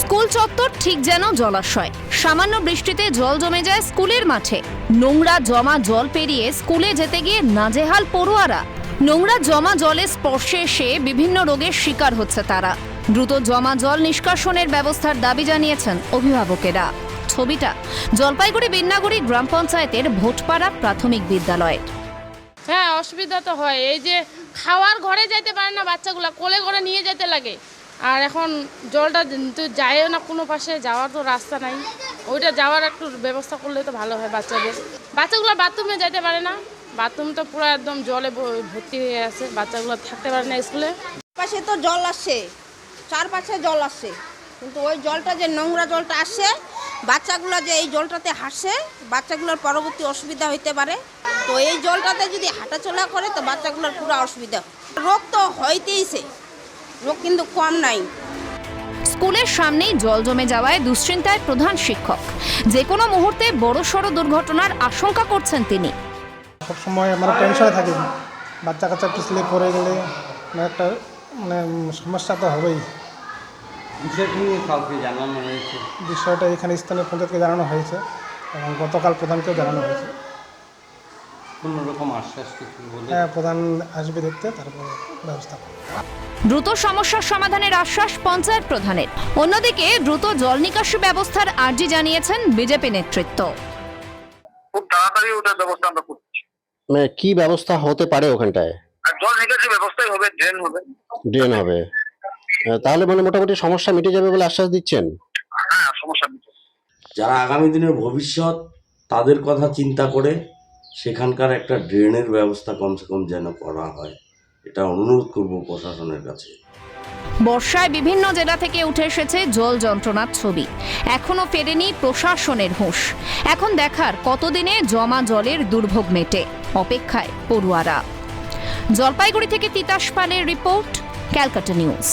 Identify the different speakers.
Speaker 1: School চত্বর ঠিক যেন জলাশয়। সামান্য বৃষ্টিতে জল জমে যায় স্কুলের মাঠে। নোংরা জমা জল পেরিয়ে স্কুলে যেতে গিয়ে নাজেহাল পড়ুয়ারা। নোংরা জমা জলের স্পর্শে এসে বিভিন্ন রোগের শিকার হচ্ছে তারা। দ্রুত জমা জল নিষ্কাশনের ব্যবস্থার দাবি জানিয়েছেন অভিভাবকেরা। ছবিটা জলপাইগুড়ি বিন্নাগুড়ি গ্রাম পঞ্চায়েতের ভোটপাড়া প্রাথমিক বিদ্যালয়ের।
Speaker 2: হ্যাঁ অসুবিধা তো হয়। এই যে খাওয়ার ঘরে যাইতে পারে না বাচ্চাগুলো, কোলে করে নিয়ে যেতে লাগে। আর এখন জলটা তো যায়ও না কোনো পাশে, যাওয়ার তো রাস্তা নাই। ওইটা যাওয়ার একটু ব্যবস্থা করলে তো ভালো হয় বাচ্চাদের। বাচ্চাগুলো বাথরুমে যেতে পারে না। বাথরুম তো পুরো একদম জলে ভর্তি হয়ে আছে বাচ্চাগুলো থাকতে পারে না স্কুলে।
Speaker 3: পাশে তো জল আসছে। চারপাশে জল আসছে। কিন্তু ওই জলটা যে নোংরা জলটা আসে বাচ্চাগুলো যে এই জলটাতে হাসে বাচ্চাগুলোর পরবর্তী অসুবিধা হইতে পারে। তো এই জলটাতে যদি হাঁটাচলা করে, তো বাচ্চাগুলোর পুরো অসুবিধা। রোগ তো হইতেইছে। রোগ কিন্তু কম নাই।
Speaker 1: স্কুলের সামনেই জল জমে যাওয়ায় দুশ্চিন্তায় প্রধান শিক্ষক। যে কোনো মুহূর্তে বড়সড় দুর্ঘটনার আশঙ্কা করছেন তিনি।
Speaker 4: সবসময় আমরা টেনশনে থাকি। বাচ্চা কাচ্চা পিছলে পড়ে গেলে মানে একটা মানে সমস্যা তো হবেই।
Speaker 5: বিষয়টা
Speaker 4: এখানে স্থানীয় পঞ্চায়েতকে জানানো হয়েছে এবং গতকাল প্রধানকেও জানানো হয়েছে।
Speaker 5: কোনো রকম আশ্বাস কিছু বলে
Speaker 4: হ্যাঁ প্রধান আসবে দেখতে তারপর ব্যবস্থা
Speaker 1: দ্রুত সমস্যার সমাধানের আশ্বাস পঞ্চায়েত প্রধানের। অন্যদিকে দ্রুত জল নিকাশি ব্যবস্থার আর্জি জানিয়েছেন বিজেপি নেতৃত্ব।
Speaker 6: খুব তাড়াতাড়ি ওটার ব্যবস্থা আমরা করছি।
Speaker 7: মানে কি ব্যবস্থা হতে পারে ওখানটায়?
Speaker 6: আর জল নিকাশি ব্যবস্থাই হবে ড্রেন হবে।
Speaker 7: ড্রেন হবে। তাহলে মানে মোটামুটি সমস্যা মিটে যাবে বলে আশ্বাস দিচ্ছেন?
Speaker 6: হ্যাঁ সমস্যা নেই
Speaker 8: যারা আগামী দিনের ভবিষ্যৎ তাদের কথা চিন্তা করে সেখানকার একটা ড্রেনের ব্যবস্থা কমসে কম যেন করা হয়, এটা অনুরোধ করব প্রশাসনের কাছে।
Speaker 1: বর্ষায় বিভিন্ন জেলা থেকে উঠে এসেছে জল যন্ত্রণার ছবি। এখনও ফেরেনি প্রশাসনের হুঁশ। এখন দেখার কতদিনে জমা জলের দুর্ভোগ মেটে। অপেক্ষায় পড়ুয়ারা। জলপাইগুড়ি থেকে তিতাস পালের রিপোর্ট, ক্যালকাটা নিউজ।